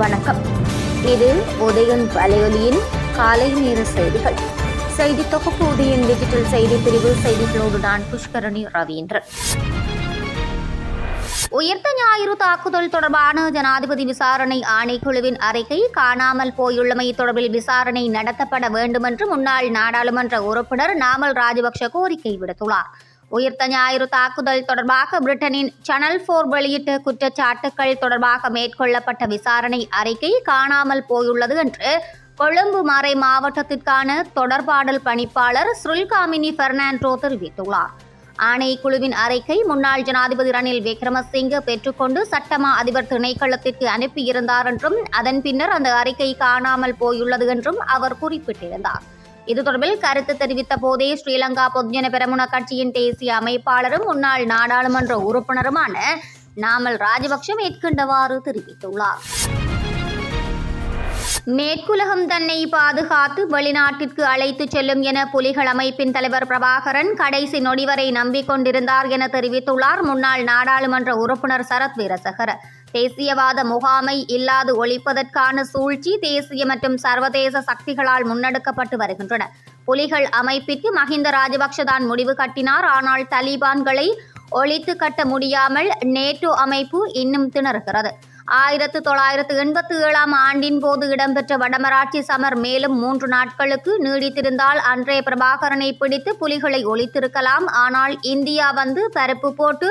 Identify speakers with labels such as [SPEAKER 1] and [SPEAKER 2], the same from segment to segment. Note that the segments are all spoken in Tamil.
[SPEAKER 1] வணக்கம். இது உதயன் வலையொலியின் காலை நேர செய்திகள். செய்தி தொகுப்பு உதயன் டிஜிட்டல் செய்தி பிரிவு செய்திகளோடு நான் புஷ்கரணி ரவீந்திரன். உயிர்த்த ஞாயிறு தாக்குதல் தொடர்பான ஜனாதிபதி விசாரணை ஆணைக்குழுவின் அறிக்கை காணாமல் போயுள்ளமை தொடர்பில் விசாரணை நடத்தப்பட வேண்டுமென்று முன்னாள் நாடாளுமன்ற உறுப்பினர் நாமல் ராஜபக்ஷ கோரிக்கை விடுத்துள்ளார். உயிர்த்த ஞாயிறு தாக்குதல் தொடர்பாக பிரிட்டனின் சனல் போர் வெளியிட்ட குற்றச்சாட்டுக்கள் தொடர்பாக மேற்கொள்ளப்பட்ட விசாரணை அறிக்கை காணாமல் போயுள்ளது என்று கொழும்பு மறை மாவட்டத்திற்கான தொடர்பாடல் பணிப்பாளர் ஸ்ருல்காமினி பெர்னாண்டோ தெரிவித்துள்ளார். ஆணைக்குழுவின் அறிக்கை முன்னாள் ஜனாதிபதி ரணில் விக்ரமசிங்க பெற்றுக்கொண்டு சட்டமா அதிபர் திணைக்களத்திற்கு அனுப்பியிருந்தார் என்றும் அதன் பின்னர் அந்த அறிக்கை காணாமல் போயுள்ளது என்றும் அவர் குறிப்பிட்டிருந்தார். இது தொடர்பில் கருத்து தெரிவித்த போதே ஸ்ரீலங்கா பொதுஜன பெரமுன கட்சியின் தேசிய அமைப்பாளரும் முன்னாள் நாடாளுமன்ற உறுப்பினருமான நாமல் ராஜபக்ஷ மேற்கண்டவாறு தெரிவித்துள்ளார். மேற்குலகம் தன்னை பாதுகாத்து வெளிநாட்டிற்கு அழைத்துச் செல்லும் என புலிகள் அமைப்பின் தலைவர் பிரபாகரன் கடைசி நொடிவரை நம்பிக்கொண்டிருந்தார் என தெரிவித்துள்ளார் முன்னாள் நாடாளுமன்ற உறுப்பினர் சரத் வீரசகர. தேசியவாத முகாமை இல்லாது ஒழிப்பதற்கான சூழ்ச்சி தேசிய மற்றும் சர்வதேச சக்திகளால் முன்னெடுக்கப்பட்டு வருகின்றன. புலிகள் அமைப்பிற்கு மஹிந்த ராஜபக்ஷ தான் முடிவு கட்டினார். ஆனால் தலிபான்களை ஒழித்து கட்ட முடியாமல் நேட்டோ அமைப்பு இன்னும் திணறுகிறது. ஆயிரத்து தொள்ளாயிரத்து எண்பத்தி ஏழாம் ஆண்டின் போது இடம்பெற்ற வடமராட்சி சமர் மேலும் மூன்று நாட்களுக்கு நீடித்திருந்தால் அன்றைய பிரபாகரனை பிடித்து புலிகளை ஒழித்திருக்கலாம். ஆனால் இந்தியா வந்து பரப்பு போட்டு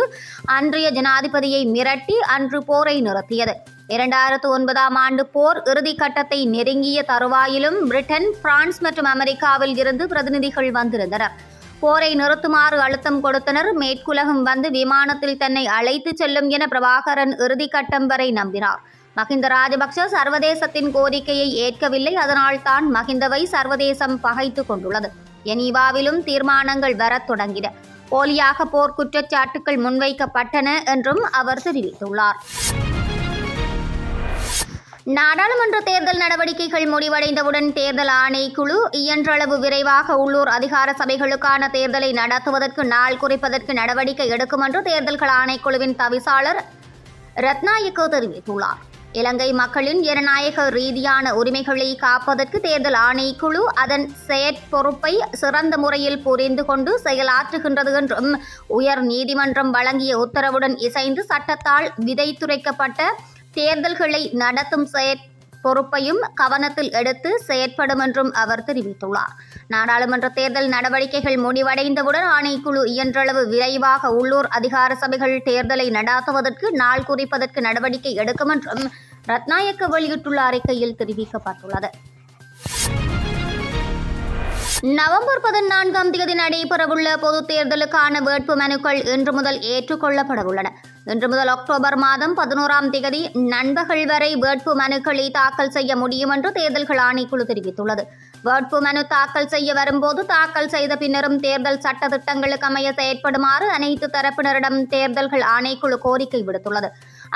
[SPEAKER 1] அன்றைய ஜனாதிபதியை மிரட்டி அன்று போரை நிறுத்தியது. இரண்டாயிரத்து ஒன்பதாம் ஆண்டு போர் இறுதி கட்டத்தை நெருங்கிய தருவாயிலும் பிரிட்டன் பிரான்ஸ் மற்றும் அமெரிக்காவில் இருந்து பிரதிநிதிகள் வந்திருந்தனர். போரை நிறுத்துமாறு அழுத்தம் கொடுத்தனர். மேற்குலகம் வந்து விமானத்தில் தன்னை அழைத்துச் செல்லும் என பிரபாகரன் இறுதிக்கட்டம் வரை நம்பினார். மஹிந்த ராஜபக்ஷ சர்வதேசத்தின் கோரிக்கையை ஏற்கவில்லை. அதனால் தான் மஹிந்தவை சர்வதேசம் பகைத்து கொண்டுள்ளது. எனீவாவிலும் தீர்மானங்கள் வரத் தொடங்கின. போலியாக போர் குற்றச்சாட்டுகள் முன்வைக்கப்பட்டன என்றும் அவர் தெரிவித்துள்ளார். நாடாளுமன்ற தேர்தல் நடவடிக்கைகள் முடிவடைந்தவுடன் தேர்தல் ஆணைக்குழு இயன்றளவு விரைவாக உள்ளூர் அதிகார சபைகளுக்கான தேர்தலை நடத்துவதற்கு நாள் குறிப்பதற்கு நடவடிக்கை எடுக்கும் என்று தேர்தல்கள் ஆணைக்குழுவின் தவிசாளர் ரத்நாயக்கோ தெரிவித்துள்ளார். இலங்கை மக்களின் ஜனநாயக ரீதியான உரிமைகளை காப்பதற்கு தேர்தல் ஆணைக்குழு அதன் செயற்பொறுப்பை சிறந்த முறையில் புரிந்து கொண்டு செயலாற்றுகின்றது என்றும் உயர் நீதிமன்றம் வழங்கிய உத்தரவுடன் இசைந்து சட்டத்தால் விதைத்துரைக்கப்பட்ட தேர்தல்களை நடத்தும் செயற் பொறுப்பையும் கவனத்தில் எடுத்து செயற்படும் என்றும் அவர் தெரிவித்துள்ளார். நாடாளுமன்ற தேர்தல் நடவடிக்கைகள் முடிவடைந்தவுடன் ஆணைக்குழு இயன்றளவு விரைவாக உள்ளூர் அதிகார சபைகள் தேர்தலை நடாத்துவதற்கு நாள் குறிப்பதற்கு நடவடிக்கை எடுக்கும் என்றும் ரத்நாயக்க வெளியிட்டுள்ள அறிக்கையில் தெரிவிக்கப்பட்டுள்ளது. நவம்பர் பதினான்காம் தேதி நடைபெறவுள்ள பொதுத் தேர்தலுக்கான வேட்பு மனுக்கள் இன்று முதல் ஏற்றுக்கொள்ளப்பட உள்ளன இன்று முதல் அக்டோபர் மாதம் பதினோராம் தேதி நண்பகல் வரை வேட்பு மனுக்களை தாக்கல் செய்ய முடியும் என்று தேர்தல்கள் ஆணைக்குழு தெரிவித்துள்ளது. வேட்பு மனு தாக்கல் செய்ய வரும்போது தாக்கல் செய்த பின்னரும் தேர்தல் சட்ட திட்டங்களுக்கு அமைய செயற்படுமாறு அனைத்து தரப்பினரிடம் தேர்தல்கள் ஆணைக்குழு கோரிக்கை விடுத்துள்ளது.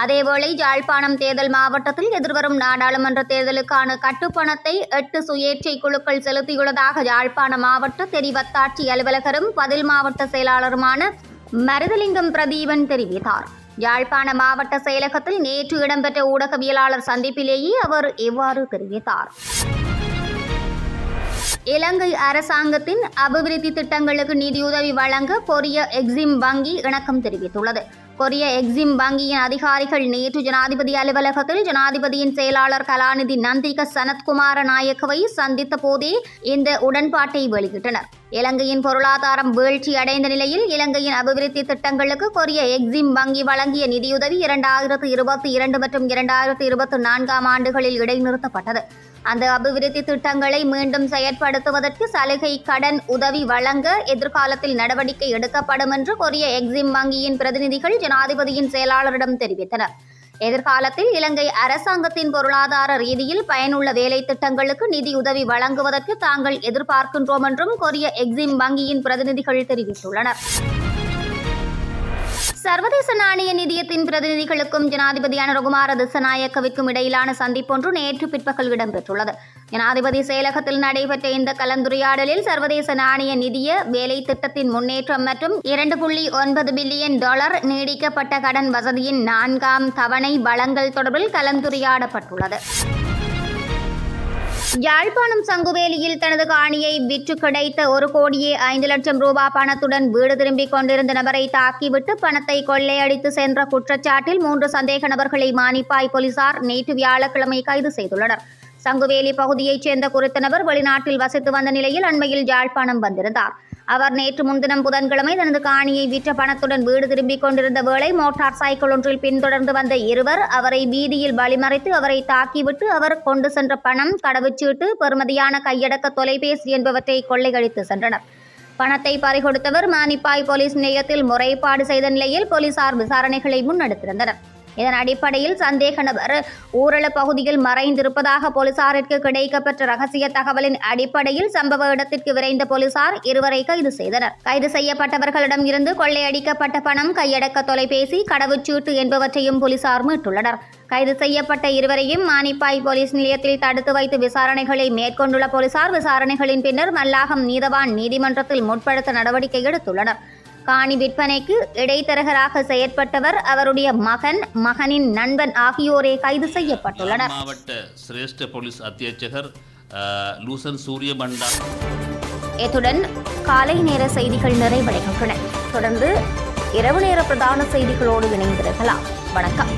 [SPEAKER 1] அதேவேளை யாழ்ப்பாணம் தேர்தல் மாவட்டத்தில் எதிர்வரும் நாடாளுமன்ற தேர்தலுக்கான கட்டுப்பணத்தை எட்டு சுயேட்சை குழுக்கள் செலுத்தியுள்ளதாக யாழ்ப்பாண மாவட்ட தெரிவத்தாட்சி அலுவலகரும் பதில் மாவட்ட செயலாளருமான மருதலிங்கம் பிரதீபன் தெரிவித்தார். யாழ்ப்பாண மாவட்ட செயலகத்தில் நேற்று இடம்பெற்ற ஊடகவியலாளர் சந்திப்பிலேயே அவர் இவ்வாறு தெரிவித்தார். இலங்கை அரசாங்கத்தின் அபிவிருத்தி திட்டங்களுக்கு நிதியுதவி வழங்க கொரிய எக்ஸிம் வங்கி இணக்கம் தெரிவித்துள்ளது. கொரிய எக்ஸிம் வங்கியின் அதிகாரிகள் நேற்று ஜனாதிபதி அலுவலகத்தில் ஜனாதிபதியின் செயலாளர் கலாநிதி நந்திக சனத்குமார நாயக்கவை சந்தித்த போதே இந்த உடன்பாட்டை வெளியிட்டனர். இலங்கையின் பொருளாதாரம் வீழ்ச்சி அடைந்த நிலையில் இலங்கையின் அபிவிருத்தி திட்டங்களுக்கு கொரிய எக்ஸிம் வங்கி வழங்கிய நிதியுதவி இரண்டாயிரத்து இருபத்தி இரண்டு மற்றும் இரண்டாயிரத்து இருபத்தி நான்காம் ஆண்டுகளில் இடைநிறுத்தப்பட்டது. அந்த அபிவிருத்தி திட்டங்களை மீண்டும் செயற்படுத்துவதற்கு சலுகை கடன் உதவி வழங்க எதிர்காலத்தில் நடவடிக்கை எடுக்கப்படும் என்று கொரிய எக்ஸிம் வங்கியின் பிரதிநிதிகள் ஜனாதிபதியின் செயலாளரிடம் தெரிவித்தனர். எதிர்காலத்தில் இலங்கை அரசாங்கத்தின் பொருளாதார ரீதியில் பயனுள்ள வேலை திட்டங்களுக்கு நிதியுதவி வழங்குவதற்கு தாங்கள் எதிர்பார்க்கின்றோம் என்றும் கொரிய எக்ஸிம் வங்கியின் பிரதிநிதிகள் தெரிவித்துள்ளனர். சர்வதேச நாணய நிதியத்தின் பிரதிநிதிகளுக்கும் ஜனாதிபதியான ரகுமார திசநாயக்கவிற்கும் இடையிலான சந்திப்பொன்று நேற்று பிற்பகல் இடம்பெற்றுள்ளது. ஜனாதிபதி செயலகத்தில் நடைபெற்ற இந்த கலந்துரையாடலில் சர்வதேச நாணய நிதிய வேலை திட்டத்தின் முன்னேற்றம் மற்றும் இரண்டு புள்ளி ஒன்பது பில்லியன் டாலர் நீடிக்கப்பட்ட கடன் வசதியின் நான்காம் தவணை வளங்கள் தொடர்பில் கலந்துரையாடப்பட்டுள்ளது. யாழ்ப்பாணம் சங்குவேலியில் தனது காணியை விற்று கிடைத்த ஒரு கோடியே ஐந்து லட்சம் ரூபாய் பணத்துடன் வீடு திரும்பிக் கொண்டிருந்த நபரை தாக்கிவிட்டு பணத்தை கொள்ளையடித்து சென்ற குற்றச்சாட்டில் மூன்று சந்தேக நபர்களை மானிப்பாய் போலீசார் நேற்று வியாழக்கிழமை கைது செய்துள்ளனர். சங்குவேலி பகுதியைச் சேர்ந்த குறித்த நபர் வெளிநாட்டில் வசித்து வந்த நிலையில் அண்மையில் யாழ்ப்பாணம் வந்திருந்தார். அவர் நேற்று முன்தினம் புதன்கிழமை தனது காணியை விற்ற பணத்துடன் வீடு திரும்பிக் கொண்டிருந்த வேளை மோட்டார் சைக்கிள் ஒன்றில் பின்தொடர்ந்து வந்த இருவர் அவரை வீதியில் வழிமறைத்து அவரை தாக்கிவிட்டு அவர் கொண்டு சென்ற பணம் கடவுச்சீட்டு பெறுமதியான கையடக்க தொலைபேசி என்பவற்றை கொள்ளையடித்து சென்றனர். பணத்தை பறிகொடுத்தவர் மானிப்பாய் போலீஸ் நிலையத்தில் முறைப்பாடு செய்த நிலையில் போலீசார் விசாரணைகளை முன்னெடுத்திருந்தனர். இதன் அடிப்படையில் சந்தேக நபர் ஊரள பகுதியில் மறைந்திருப்பதாக போலீசாரிற்கு கிடைக்கப்பெற்ற ரகசிய தகவலின் அடிப்படையில் சம்பவ இடத்திற்கு விரைந்த போலீசார் இருவரை கைது செய்தனர். கைது செய்யப்பட்டவர்களிடம் இருந்து கொள்ளையடிக்கப்பட்ட பணம் கையடக்க தொலைபேசி கடவுச்சீட்டு என்பவற்றையும் போலீசார் மீட்டுள்ளனர். கைது செய்யப்பட்ட இருவரையும் மானிப்பாய் போலீஸ் நிலையத்தில் தடுத்து வைத்து விசாரணைகளை மேற்கொண்டுள்ள போலீசார் விசாரணைகளின் பின்னர் மல்லாகம் நீதவான் நீதிமன்றத்தில் முற்படுத்த நடவடிக்கை எடுத்துள்ளனர். காணி விற்பனைக்கு இடைத்தரகராக செயற்பட்டவர் அவருடைய மகன் மகனின் நண்பன் ஆகியோரே கைது செய்யப்பட்டுள்ளனர்.
[SPEAKER 2] மாவட்ட சிரேஷ்ட போலீஸ் அத்தியட்சகர் லூசன் சூரிய பண்டா
[SPEAKER 1] இத்துடன் காலை நேர செய்திகள் நிறைவடைகின்றன. தொடர்ந்து இரவு நேர பிரதான செய்திகளோடு இணைந்திருக்கலாம். வணக்கம்.